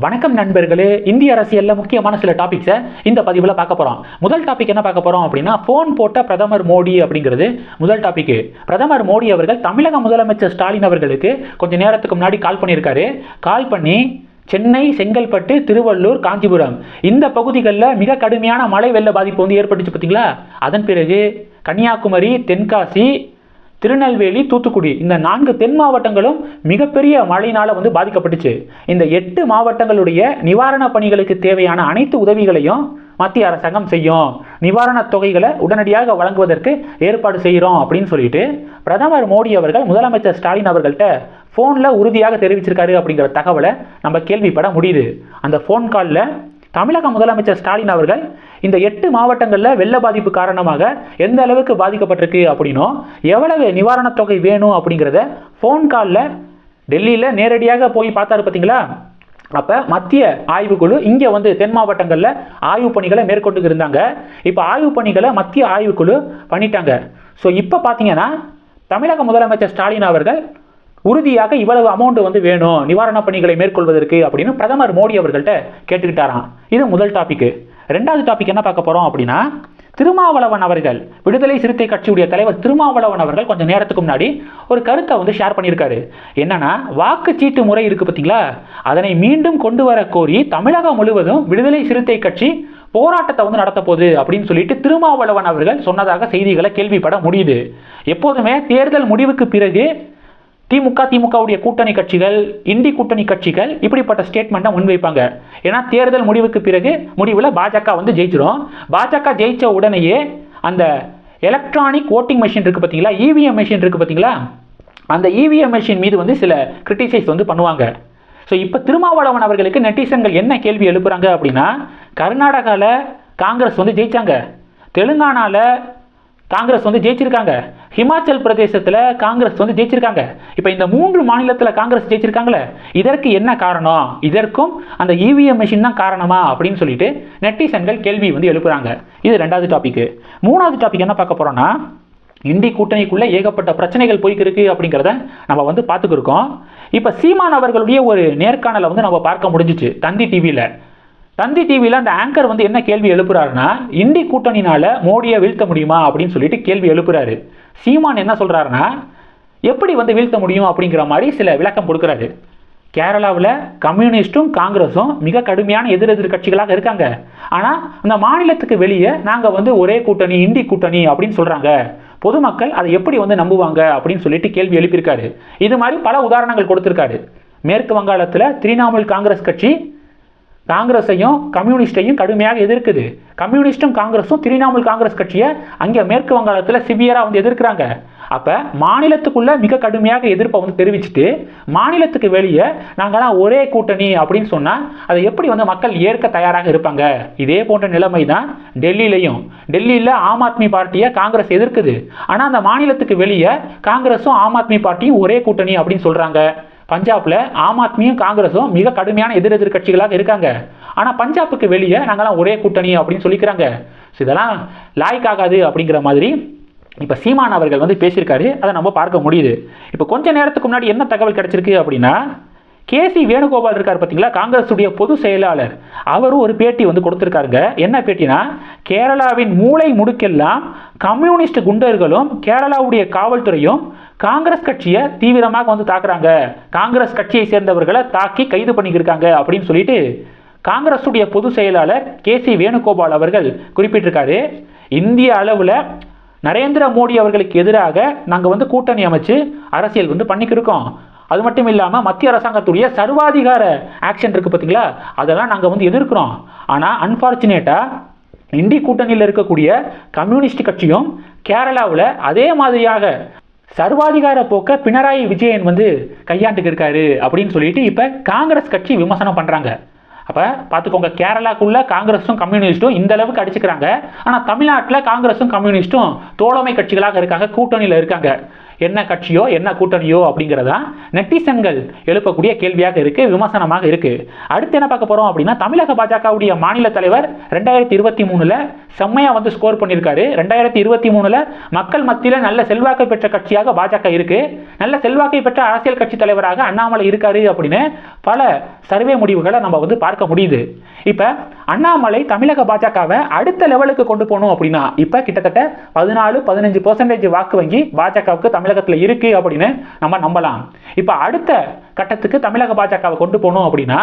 வணக்கம் நண்பர்களே இந்திய அரசியலில் முக்கியமான சில டாபிக்ஸை இந்த பதிவில் பார்க்க போகிறோம் முதல் டாபிக் என்ன பார்க்க போகிறோம் அப்படின்னா ஃபோன் போட்ட பிரதமர் மோடி அப்படிங்கிறது முதல் டாபிக் பிரதமர் மோடி அவர்கள் தமிழக முதலமைச்சர் ஸ்டாலின் அவர்களுக்கு கொஞ்சம் நேரத்துக்கு முன்னாடி கால் பண்ணியிருக்காரு. கால் பண்ணி சென்னை செங்கல்பட்டு திருவள்ளூர் காஞ்சிபுரம் இந்த பகுதிகளில் மிக கடுமையான மழை வெள்ள பாதிப்பு வந்து ஏற்பட்டுச்சு பார்த்தீங்களா? அதன் பிறகு கன்னியாகுமரி தென்காசி திருநெல்வேலி தூத்துக்குடி இந்த நான்கு தென் மாவட்டங்களும் மிகப்பெரிய மழையினால் வந்து பாதிக்கப்பட்டுச்சு. இந்த எட்டு மாவட்டங்களுடைய நிவாரணப் பணிகளுக்கு தேவையான அனைத்து உதவிகளையும் மத்திய அரசாங்கம் செய்யும். நிவாரணத் தொகைகளை உடனடியாக வழங்குவதற்கு ஏற்பாடு செய்கிறோம் அப்படின்னு சொல்லிட்டு பிரதமர் மோடி அவர்கள் முதலமைச்சர் ஸ்டாலின் அவர்கள்ட்ட ஃபோனில் உறுதியாக தெரிவிச்சிருக்காரு அப்படிங்கிற தகவலை நம்ம கேள்விப்பட முடியுது. அந்த ஃபோன் காலில் தமிழக முதலமைச்சர் ஸ்டாலின் அவர்கள் இந்த எட்டு மாவட்டங்களில் வெள்ள பாதிப்பு காரணமாக எந்த அளவுக்கு பாதிக்கப்பட்டிருக்கு அப்படின்னும் எவ்வளவு நிவாரணத் தொகை வேணும் அப்படிங்கிறத ஃபோன் காலில் டெல்லியில் நேரடியாக போய் பார்த்தாரு பார்த்தீங்களா அப்போ மத்திய ஆய்வுக்குழு இங்கே வந்து தென் மாவட்டங்களில் ஆய்வு பணிகளை மேற்கொண்டு இருந்தாங்க. இப்போ ஆய்வு பணிகளை மத்திய ஆய்வுக்குழு பண்ணிட்டாங்க. ஸோ இப்போ பார்த்தீங்கன்னா தமிழக முதலமைச்சர் ஸ்டாலின் அவர்கள் உறுதியாக இவ்வளவு அமௌண்ட் வந்து வேணும். நிவாரணப் பணிகளை மேற்கொள்வதற்கு அப்படின்னு பிரதமர் மோடி அவர்கள்ட்ட கேட்டுக்கிட்டாராம். இது முதல் டாபிக் ரெண்டாவது டாபிக் என்ன பார்க்க போகிறோம் அப்படின்னா திருமாவளவன் அவர்கள் விடுதலை சிறுத்தை கட்சியுடைய தலைவர் திருமாவளவன் அவர்கள் கொஞ்சம் நேரத்துக்கு முன்னாடி ஒரு கருத்தை வந்து ஷேர் பண்ணியிருக்காரு. என்னன்னா வாக்குச்சீட்டு முறை இருக்கு பார்த்தீங்களா? அதனை மீண்டும் கொண்டு வர கோரி தமிழகம் முழுவதும் விடுதலை சிறுத்தை கட்சி போராட்டத்தை வந்து நடத்த போகுது அப்படின்னு சொல்லிட்டு திருமாவளவன் அவர்கள் சொன்னதாக செய்திகளை கேள்விப்பட முடியுது. எப்போதுமே தேர்தல் முடிவுக்கு பிறகு திமுக திமுகவுடைய கூட்டணி கட்சிகள் இந்தி கூட்டணி கட்சிகள் இப்படிப்பட்ட ஸ்டேட்மெண்ட்டை முன்வைப்பாங்க. ஏன்னா தேர்தல் முடிவுக்கு பிறகு முடிவில் பாஜக வந்து ஜெயிச்சிடும் பாஜக ஜெயித்த உடனேயே அந்த எலக்ட்ரானிக் ஓட்டிங் மிஷின் இருக்குது பார்த்தீங்களா இவிஎம் மிஷின் இருக்குது பார்த்தீங்களா அந்த இவிஎம் மிஷின் மீது வந்து சில கிரிட்டிசைஸ் வந்து பண்ணுவாங்க. ஸோ இப்போ திருமாவளவன் அவர்களுக்கு நெட்டிசன்கள் என்ன கேள்வி எழுப்புறாங்க அப்படின்னா கர்நாடகாவில் காங்கிரஸ் வந்து ஜெயித்தாங்க தெலுங்கானாவில் காங்கிரஸ் வந்து ஜெயிச்சிருக்காங்க. ஹிமாச்சல் பிரதேசத்தில் காங்கிரஸ் வந்து ஜெயிச்சிருக்காங்க. இப்போ இந்த மூன்று மாநிலத்தில் காங்கிரஸ் ஜெயிச்சிருக்காங்களே இதற்கு என்ன காரணம்? இதற்கும் அந்த இவிஎம் மிஷின் தான் காரணமா? அப்படின்னு சொல்லிட்டு நெட்டிசன்கள் கேள்வி வந்து எழுப்புறாங்க. இது ரெண்டாவது டாபிக் மூணாவது டாபிக் என்ன பார்க்க போகிறோன்னா இந்தி கூட்டணிக்குள்ளே ஏகப்பட்ட பிரச்சனைகள் போய்க்கிருக்கு அப்படிங்கிறத நம்ம வந்து பார்த்துக்கிருக்கோம். இப்போ சீமான் அவர்களுடைய ஒரு நேர்காணலை வந்து நம்ம பார்க்க முடிஞ்சிச்சு தந்தி டிவியில் தந்தி டிவியில் அந்த ஆங்கர் வந்து என்ன கேள்வி எழுப்புறாருன்னா இந்தி கூட்டணினால மோடியை வீழ்த்த முடியுமா அப்படின்னு சொல்லிட்டு கேள்வி எழுப்புறாரு. சீமான் என்ன சொல்கிறாருன்னா எப்படி வந்து வீழ்த்த முடியும் அப்படிங்கிற மாதிரி சில விளக்கம் கொடுக்குறாரு. கேரளாவில் கம்யூனிஸ்ட்டும் காங்கிரஸும் மிக கடுமையான எதிரெதிர் கட்சிகளாக இருக்காங்க. ஆனால் அந்த மாநிலத்துக்கு வெளியே நாங்கள் வந்து ஒரே கூட்டணி இந்தி கூட்டணி அப்படின்னு சொல்கிறாங்க பொதுமக்கள் அதை எப்படி வந்து நம்புவாங்க அப்படின்னு சொல்லிட்டு கேள்வி எழுப்பியிருக்காரு. இது மாதிரி பல உதாரணங்கள் கொடுத்துருக்காரு. மேற்கு வங்காளத்தில் திரிணாமுல் காங்கிரஸ் கட்சி காங்கிரஸையும் கம்யூனிஸ்டையும் கடுமையாக எதிர்க்குது. கம்யூனிஸ்டும் காங்கிரஸும் திரிணாமுல் காங்கிரஸ் கட்சியை அங்கே மேற்கு வங்காளத்தில் சிவியராக வந்து எதிர்க்கிறாங்க. அப்போ மாநிலத்துக்குள்ளே மிக கடுமையாக எதிர்ப்பை வந்து தெரிவிச்சுட்டு மாநிலத்துக்கு வெளியே நாங்களாம் ஒரே கூட்டணி அப்படின்னு சொன்னால் அதை எப்படி வந்து மக்கள் ஏற்க தயாராக இருப்பாங்க? இதே போன்ற நிலைமை தான் டெல்லியிலையும். டெல்லியில் ஆம் ஆத்மி பார்ட்டியை காங்கிரஸ் எதிர்க்குது. ஆனால் அந்த மாநிலத்துக்கு வெளியே காங்கிரஸும் ஆம் ஆத்மி பார்ட்டியும் ஒரே கூட்டணி அப்படின்னு சொல்கிறாங்க பஞ்சாப்ல ஆம் ஆத்மியும் காங்கிரஸும் மிக கடுமையான எதிரெதிர் கட்சிகளாக இருக்காங்க. ஆனால் பஞ்சாபுக்கு வெளியே நாங்களாம் ஒரே கூட்டணி அப்படின்னு சொல்லிக்கிறாங்க. ஸோ இதெல்லாம் லாய்க் ஆகாது அப்படிங்கிற மாதிரி இப்போ சீமான் அவர்கள் வந்து பேசியிருக்காரு. அதை நம்ம பார்க்க முடியுது. இப்போ கொஞ்ச நேரத்துக்கு முன்னாடி என்ன தகவல் கிடைச்சிருக்கு அப்படின்னா கேசி வேணுகோபால் இருக்கார் பார்த்தீங்களா காங்கிரஸுடைய பொது செயலாளர். அவரும் ஒரு பேட்டி வந்து கொடுத்துருக்காருங்க. என்ன பேட்டினா கேரளாவின் மூளை முடுக்கெல்லாம் கம்யூனிஸ்ட் குண்டர்களும் கேரளாவுடைய காவல்துறையும் காங்கிரஸ் கட்சியை தீவிரமாக வந்து தாக்குறாங்க. காங்கிரஸ் கட்சியை சேர்ந்தவர்களை தாக்கி கைது பண்ணிக்கிருக்காங்க அப்படின்னு சொல்லிட்டு காங்கிரஸுடைய பொது செயலாளர் கே சி வேணுகோபால் அவர்கள் குறிப்பிட்டிருக்காரு. இந்திய அளவில் நரேந்திர மோடி அவர்களுக்கு எதிராக நாங்கள் வந்து கூட்டணி அமைச்சு அரசியல் வந்து பண்ணிக்கிருக்கோம். அது மட்டும் இல்லாமல் மத்திய அரசாங்கத்துடைய சர்வாதிகார ஆக்ஷன் இருக்குது பார்த்தீங்களா அதெல்லாம் நாங்கள் வந்து எதிர்க்கிறோம். ஆனால் அன்ஃபார்ச்சுனேட்டாக இந்தி கூட்டணியில் இருக்கக்கூடிய கம்யூனிஸ்ட் கட்சியும் கேரளாவில் அதே மாதிரியாக சர்வாதிகார போக்க பினராயி விஜயன் வந்து கையாண்டுக்கு இருக்காரு அப்படின்னு சொல்லிட்டு இப்போ காங்கிரஸ் கட்சி விமர்சனம் பண்ணுறாங்க அப்போ பார்த்துக்கோங்க கேரளாக்குள்ள காங்கிரஸும் கம்யூனிஸ்ட்டும் இந்த அளவுக்கு அடிச்சுக்கிறாங்க. ஆனால் தமிழ்நாட்டில் காங்கிரஸும் கம்யூனிஸ்ட்டும் தோழமை கட்சிகளாக இருக்காங்க கூட்டணியில் இருக்காங்க. என்ன கட்சியோ என்ன கூட்டணியோ அப்படிங்கிறதா நெட்டிசன்கள் எழுப்பக்கூடிய கேள்வியாக இருக்கு விமர்சனமாக இருக்கு. அடுத்து என்ன பார்க்க போறோம் அப்படின்னா தமிழக பாஜகவுடைய மாநில தலைவர் ரெண்டாயிரத்தி இருபத்தி மூணுல செம்மையா வந்து ஸ்கோர் பண்ணியிருக்காரு. ரெண்டாயிரத்தி இருபத்தி மூணுல மக்கள் மத்தியில் நல்ல செல்வாக்கை பெற்ற கட்சியாக பாஜக இருக்கு. நல்ல செல்வாக்கை பெற்ற அரசியல் கட்சி தலைவராக அண்ணாமலை இருக்காரு அப்படின்னு பல சர்வே முடிவுகளை நம்ம வந்து பார்க்க முடியுது. இப்போ அண்ணாமலை தமிழக பாஜகவை அடுத்த லெவலுக்கு கொண்டு போகணும் அப்படின்னா இப்போ கிட்டத்தட்ட பதினாலு பதினஞ்சு பர்சன்டேஜ் வாக்கு வங்கி பாஜகவுக்கு தமிழகத்தில் இருக்குது அப்படின்னு நம்ம நம்பலாம். இப்போ அடுத்த கட்டத்துக்கு தமிழக பாஜகவை கொண்டு போகணும் அப்படின்னா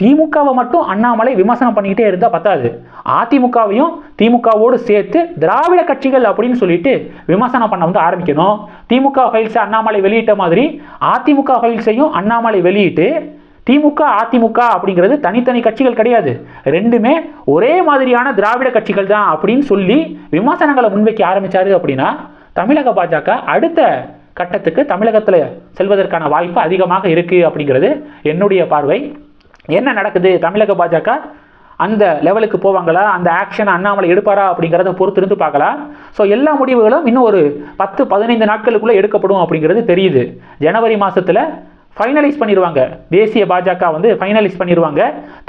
திமுகவை மட்டும் அண்ணாமலை விமர்சனம் பண்ணிக்கிட்டே இருந்தால் பத்தாது. அதிமுகவையும் திமுகவோடு சேர்த்து திராவிட கட்சிகள் அப்படின்னு சொல்லிட்டு விமர்சனம் பண்ண வந்து ஆரம்பிக்கணும். திமுக ஃபைல்ஸை அண்ணாமலை வெளியிட்ட மாதிரி அதிமுக ஃபைல்ஸையும் அண்ணாமலை வெளியிட்டு திமுக அதிமுக அப்படிங்கிறது தனித்தனி கட்சிகள் கிடையாது. ரெண்டுமே ஒரே மாதிரியான திராவிட கட்சிகள் தான் அப்படின்னு சொல்லி விமர்சனங்களை முன்வைக்க ஆரம்பித்தார் அப்படின்னா தமிழக பாஜக அடுத்த கட்டத்துக்கு தமிழகத்தில் செல்வதற்கான வாய்ப்பு அதிகமாக இருக்குது அப்படிங்கிறது என்னுடைய பார்வை. என்ன நடக்குது? தமிழக பாஜக அந்த லெவலுக்கு போவாங்களா? அந்த ஆக்ஷன் அண்ணாமலை எடுப்பாரா அப்படிங்கிறத பொறுத்திருந்து பார்க்கலாம். ஸோ எல்லா முடிவுகளும் இன்னும் ஒரு பத்து பதினைந்து நாட்களுக்குள்ளே எடுக்கப்படும் அப்படிங்கிறது தெரியுது. ஜனவரி மாதத்தில் ஃபைனலைஸ் பண்ணிடுவாங்க தேசிய பாஜக வந்து ஃபைனலைஸ் பண்ணிடுவாங்க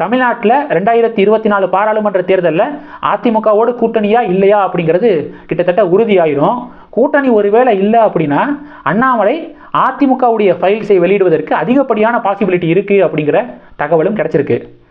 தமிழ்நாட்டில் ரெண்டாயிரத்தி இருபத்தி நாலு பாராளுமன்ற தேர்தலில் அதிமுகவோடு கூட்டணியா இல்லையா அப்படிங்கிறது கிட்டத்தட்ட உறுதியாயிரும். கூட்டணி ஒருவேளை இல்லை அப்படின்னா அண்ணாமலை அதிமுகவுடைய ஃபைல்ஸை வெளியிடுவதற்கு அதிகப்படியான பாசிபிலிட்டி இருக்குது அப்படிங்கிற தகவலும் கிடச்சிருக்கு.